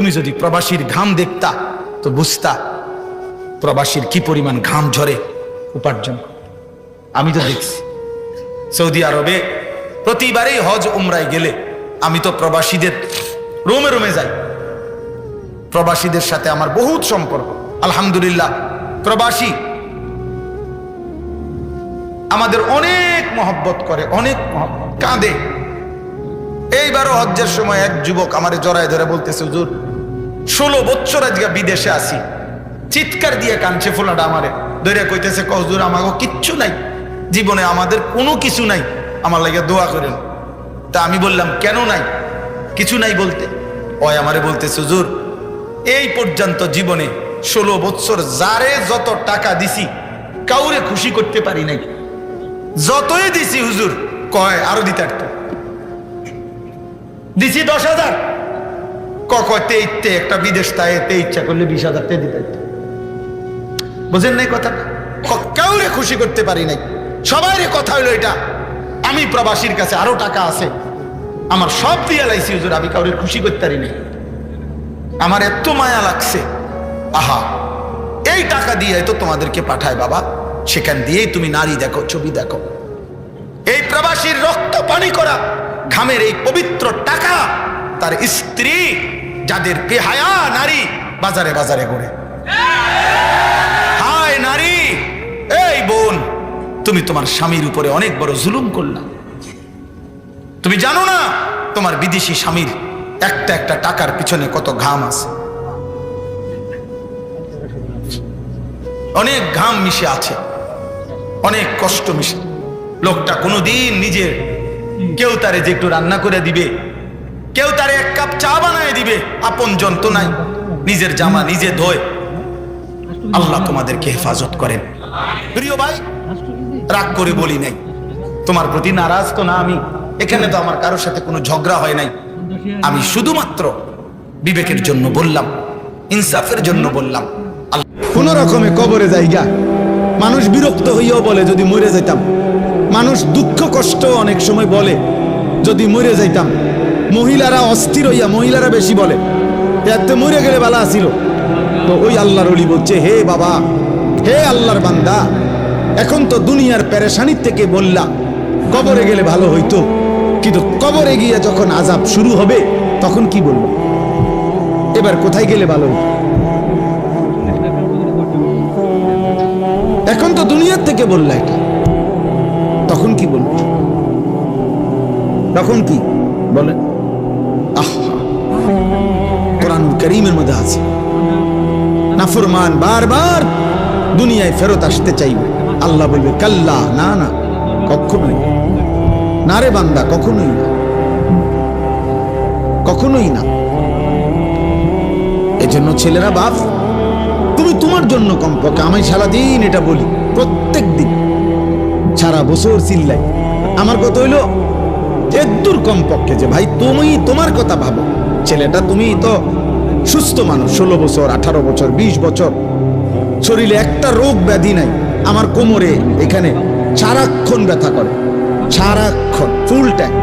তুমি যদি প্রবাসীর ঘাম দেখতা, তো বুঝতা প্রবাসীর কি পরিমাণ ঘাম ঝরে উপার্জন। আমি তো দেখছি, সৌদি আরবে প্রতিবারেই হজ উমরায় গেলে আমি তো প্রবাসীদের রোমে রোমে যাই। প্রবাসীদের সাথে আমার বহুত সম্পর্ক। আলহামদুলিল্লাহ, প্রবাসী আমাদের অনেক মহব্বত করে, অনেক কাঁদে। এইবারও হজ্জের সময় এক যুবক আমারে জড়ায় ধরে বলতেছে, হুজুর, ষোলো বছর আজকে বিদেশে আসি চিৎকার দিয়ে কানছে ফোলাটা আমারে। ধরে কইতেছে কহজুর আমাকে কিচ্ছু নাই। জীবনে আমাদের কোনো কিছু নাই। আমার লাগে দোয়া করেন। তা আমি বললাম, কেন নাই? কিছু নাই বলতে। ওই আমারে বলতেছে, হুজুর, এই পর্যন্ত জীবনে ষোলো বৎসর যারে যত টাকা দিছি, কাউরে খুশি করতে পারি নাই। যতই দিছি, হুজুর, কয়, আরও দিতে দিছি দশ হাজার। ককতে একটা বিদেশ তাই এতে ইচ্ছা করলে বিশ হাজার তে দিতে। বুঝেন নাই কথা? কাউরে খুশি করতে পারি নাই। সবাই কথা হইল এটা। আমি প্রবাসীর কাছে আরও টাকা আছে। আমার সব দিয়ে লাইছি, হুজুর, আমি কাউরে খুশি করতে পারি নাই। আমার এত মায়া লাগছে। আহা, এই টাকা দিয়ে তো তোমাদেরকে পাঠায় বাবা। সেখান দিয়েই তুমি নারী দেখো, ছবি দেখো। এই প্রবাসীর রক্ত পানি করা ঘামের এই পবিত্র টাকা তার স্ত্রী, যাদের বেহায়া নারী, বাজারে বাজারে ঘুরে। হায় নারী, এই বোন, তুমি তোমার স্বামীর উপরে অনেক বড় জুলুম করলা। তুমি জানো না তোমার বিদেশি স্বামীর একটা একটা টাকার পিছনে কত ঘাম আছে। অনেক ঘাম মিশে আছে, অনেক কষ্ট মিশে। লোকটা কোনোদিন নিজের কেউ তারে যে একটু রান্না করে দিবে, কেউ তারে এক কাপ চা বানায় দিবে, আপন জন্ত নাই নিজের জামা নিজে ধোয়। আল্লাহ তোমাদেরকে হেফাজত করেন। প্রিয় ভাই, রাগ করে বলি নাই। তোমার প্রতি নারাজ তো না আমি। এখানে তো আমার কারোর সাথে কোনো ঝগড়া হয় নাই। আমি শুধুমাত্র বিবেকের জন্য বললাম, ইনসাফের জন্য বললাম। কোন রকমে কবরে যাইগা। মানুষ বিরক্ত হইয়াও বলে, যদি মরে যাইতাম। মানুষ দুঃখ, কষ্ট অনেক সময় বলে, যদি মরে যাইতাম। মহিলারা অস্থির হইয়া মহিলারা বেশি বলে, এতে মরে গেলে বালা আসিল তো ওই আল্লাহর অলি বলছে, হে বাবা, হে আল্লাহর বান্দা, এখন তো দুনিয়ার প্যারেশানির থেকে বললা, কবরে গেলে ভালো হইতো। কিন্তু কবরে গিয়ে যখন আজাব শুরু হবে, তখন কি বলব? এবার কোথায় গেলে ভালো এখন তো দুনিয়ার থেকে বললা এটা। তখন কি বলব? তখন কি? বলেন আহ কোরআন করিমের মধ্যে আছে। নাফরমান বারবার দুনিয়ায় ফেরত আসতে চাইবে। আল্লাহ বলবে, কাল্লা, না না, কখনোই না। রে বান্দা, কখনোই না। কখনোই না। এজন্য ছেলেরা বাপ, তুমি তোমার জন্য কমপক্ষে, আমি সারাদিন এটা বলি প্রত্যেক দিন সারা বছর চিল্লাই। আমার কথা হইল এদূর কমপক্ষে যে ভাই তুমি তোমার কথা ভাবো। ছেলেটা তুমি তো সুস্থ মানুষ, ষোলো বছর, আঠারো বছর, বিশ বছর। শরীরে একটা রোগ ব্যাধি নাই। আমার কোমরে এখানে সারাক্ষণ ব্যথা করে। সারাক্ষণ ফুল টাইম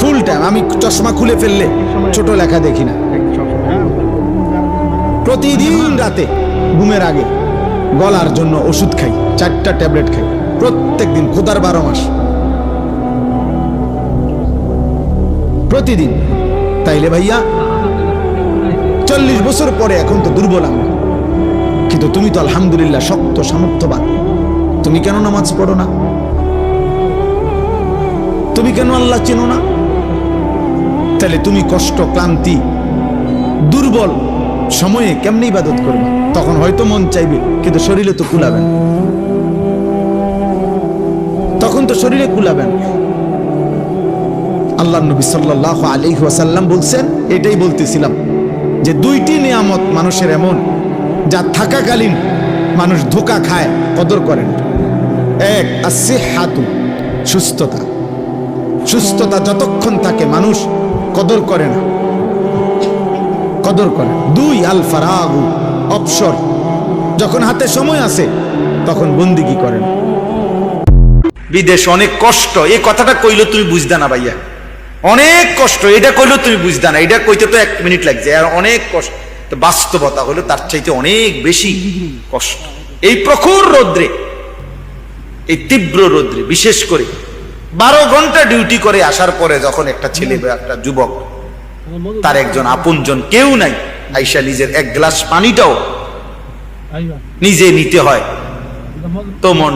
ফুল টাইম আমি চশমা খুলে ফেললে ছোট লেখা দেখি না। প্রতিদিন রাতে, ঘুমের আগে। গলার জন্য ওষুধ খাই, চারটা ট্যাবলেট খাই প্রত্যেক দিন খোদার বারো মাস। প্রতিদিন। তাইলে ভাইয়া, চল্লিশ বছর পরে এখন তো দুর্বল আমরা। কিন্তু তুমি তো আলহামদুলিল্লাহ শক্ত, সামর্থ্যবান। তুমি কেন নামাজ পড়ো না? তুমি কেন আল্লাহ চেনো না? তাহলে তুমি কষ্ট, ক্লান্তি, দুর্বল সময়ে কেমনি ইবাদত করবে? তখন হয়তো মন চাইবে, কিন্তু শরীরে তো কুলাবেন। তখন তো শরীরে কুলাবেন। আল্লাহ নবী সাল্লাহ আলী ওয়াসাল্লাম বলছেন, এটাই বলতেছিলাম যে দুইটি নিয়ামত মানুষের এমন, যা থাকাকালীন মানুষ ধোকা খায়, কদর করেন। এক আছে হাতু সুস্থতা। সুস্থতা যতক্ষণ থাকে, মানুষ কদর করে না। কদর করে। দুই আল ফারাগু অবসর। যখন হাতে সময় আছে, তখন বন্দিগি করেন। বিদেশ অনেক কষ্ট, এই কথাটা কইলে তুমি বুঝতে না ভাইয়া। অনেক কষ্ট, এটা কইলেও তুমি বুঝতা না। এটা কইতে তো এক মিনিট লাগছে, আর অনেক কষ্ট। তো বাস্তবতা হলো তার চাইতে অনেক বেশি কষ্ট। এই প্রখর রৌদ্রে, এই তীব্র রৌদ্রে, বিশেষ করে বারো ঘণ্টা ডিউটি করে আসার পরে যখন একটা ছেলে বা একটা যুবক, তার একজন আপনজন কেউ নাই আইসা নিজের এক গ্লাস পানিটাও নিজে নিতে হয়। তো মন